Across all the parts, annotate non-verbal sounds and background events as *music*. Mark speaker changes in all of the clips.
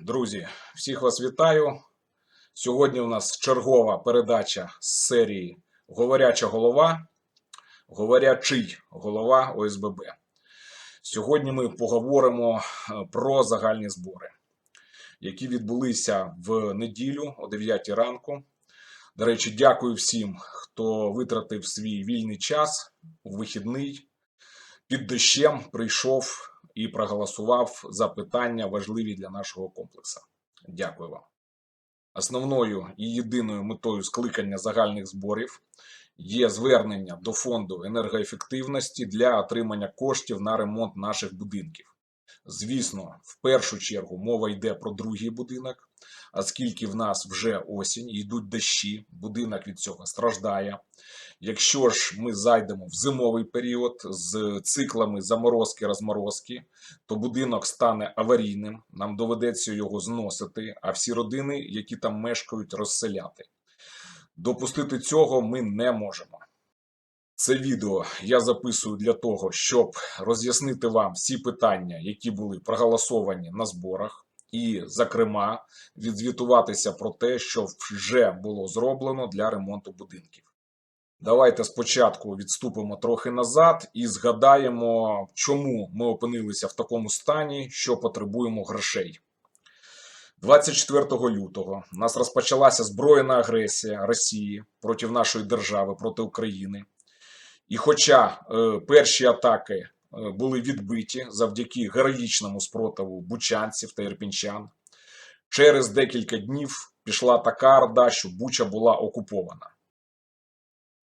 Speaker 1: Друзі, всіх вас вітаю. Сьогодні у нас чергова передача з серії Говоряча голова, говорячий голова ОСББ. Сьогодні ми поговоримо е, про загальні збори, які відбулися в неділю о 9 ранку. До речі, дякую всім, хто витратив свій вільний час у вихідний під дощем прийшов і проголосував за питання важливі для нашого комплексу. Дякую вам. Основною і єдиною метою скликання загальних зборів є звернення до фонду енергоефективності для отримання коштів на ремонт наших будинків. Звісно, в першу чергу мова йде про другий будинок, оскільки в нас вже осінь, йдуть дощі, будинок від цього страждає. Якщо ж ми зайдемо в зимовий період з циклами заморозки-розморозки, то будинок стане аварійним, нам доведеться його зносити, а всі родини, які там мешкають, розселяти. Допустити цього ми не можемо. Це відео я записую для того, щоб роз'яснити вам всі питання, які були проголосовані на зборах, і, зокрема, відзвітуватися про те, що вже було зроблено для ремонту будинків. Давайте спочатку відступимо трохи назад і згадаємо, чому ми опинилися в такому стані, що потребуємо грошей. 24 лютого у нас розпочалася збройна агресія Росії проти нашої держави, проти України. І хоча е, перші атаки були відбиті завдяки героїчному спротиву бучанців та ірпінчан, через декілька днів пішла така орда, що Буча була окупована.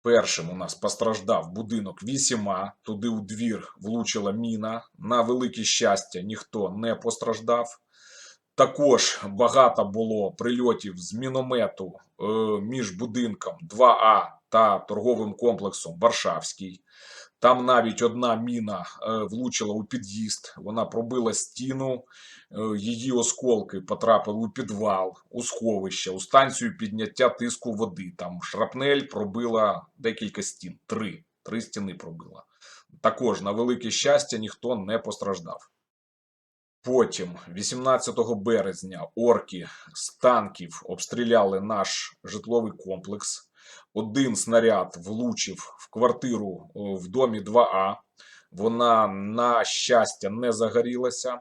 Speaker 1: Першим у нас постраждав будинок вісіма, туди у двір влучила міна. На велике щастя, ніхто не постраждав. Також багато було прильотів з міномету е, між будинком 2А та торговим комплексом Варшавський. Там навіть одна міна е, влучила у під'їзд, вона пробила стіну, е, її осколки потрапили у підвал, у сховище, у станцію підняття тиску води. Там шрапнель пробила декілька стін, три, три стіни пробила. Також, на велике щастя, ніхто не постраждав. Потім, 18 березня, орки з танків обстріляли наш житловий комплекс. Один снаряд влучив в квартиру в домі 2А. Вона, на щастя, не загорілася.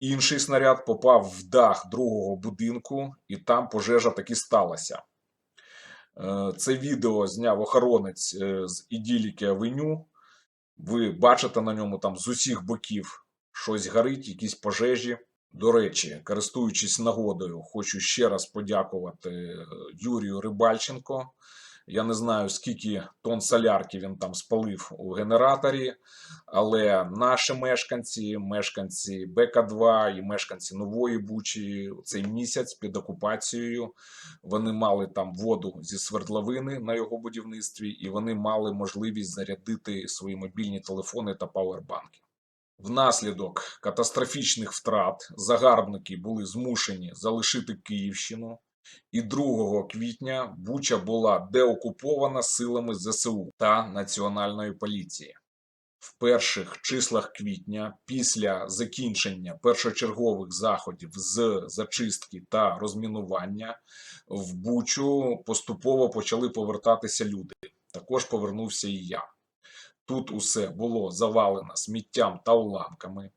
Speaker 1: Інший снаряд попав в дах другого будинку, і там пожежа таки сталася. Е, Це відео зняв охоронець е, з Іділіки Авеню. Ви бачите на ньому там з усіх боків щось горить, якісь пожежі. До речі, користуючись нагодою, хочу ще раз подякувати е, Юрію Рибальченко. Я не знаю, скільки тонн солярки він там спалив у генераторі, але наші мешканці, мешканці БК2 і мешканці Нової Бучі цей місяць під окупацією вони мали там воду зі свердловини на його будівництві, і вони мали можливість зарядити свої мобільні телефони та пауербанки. Внаслідок катастрофічних втрат загарбники були змушені залишити Київщину, і 2 квітня Буча була деокупована силами ЗСУ та Національної поліції. В перших числах квітня, після закінчення першочергових заходів з зачистки та розмінування, в Бучу поступово почали повертатися люди. Також повернувся і я. Тут усе було завалено сміттям та уламками.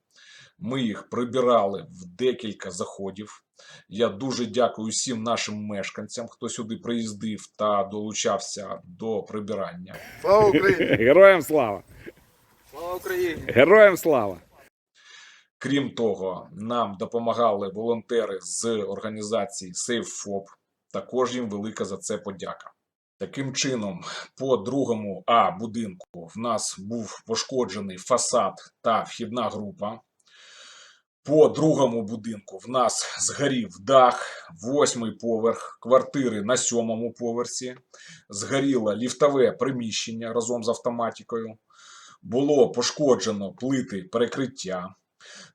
Speaker 1: Ми їх прибирали в декілька заходів. Я дуже дякую всім нашим мешканцям, хто сюди приїздив та долучався до прибирання.
Speaker 2: Слава Україні! *laughs*
Speaker 3: Героям слава!
Speaker 2: Слава Україні!
Speaker 3: Героям слава!
Speaker 1: Крім того, нам допомагали волонтери з організації SafeFob. Також їм велика за це подяка. Таким чином, по другому А будинку в нас був пошкоджений фасад та вхідна група. По другому будинку в нас згорів дах, восьмий поверх квартири на сьомому поверсі. Згоріло ліфтове приміщення разом з автоматикою. Було пошкоджено плити перекриття.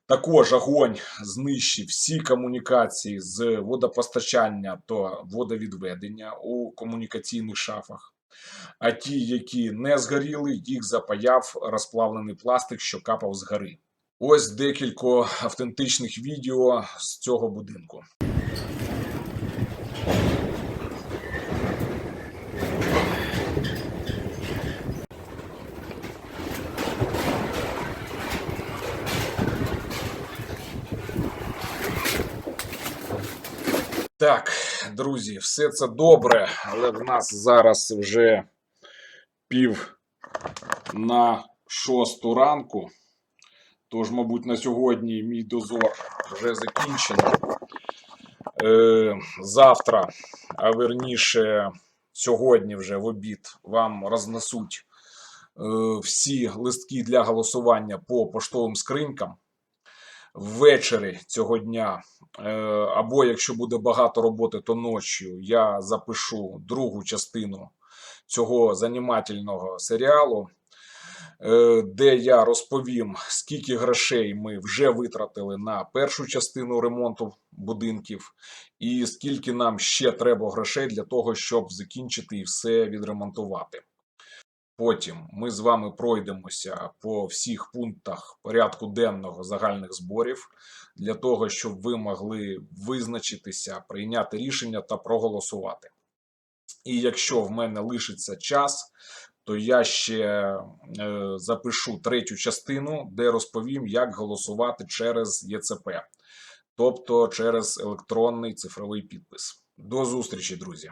Speaker 1: Також огонь знищив всі комунікації з водопостачання та водовідведення у комунікаційних шафах. А ті, які не згоріли, їх запаяв розплавлений пластик, що капав з гори. Ось декілька автентичних відео з цього будинку. Так, друзі, все це добре, але в нас зараз вже пів на шосту ранку. Тож, мабуть, на сьогодні мій дозор вже закінчений. Е, завтра, а верніше, сьогодні вже в обід вам рознесуть е, всі листки для голосування по поштовим скринькам. Ввечері цього дня, е, або якщо буде багато роботи, то ночі я запишу другу частину цього занімательного серіалу е, де я розповім, скільки грошей ми вже витратили на першу частину ремонту будинків, і скільки нам ще треба грошей для того, щоб закінчити і все відремонтувати. Потім ми з вами пройдемося по всіх пунктах порядку денного загальних зборів для того, щоб ви могли визначитися, прийняти рішення та проголосувати. І якщо в мене лишиться час, то я ще е, запишу третю частину, де розповім, як голосувати через ЄЦП, тобто через електронний цифровий підпис. До зустрічі, друзі!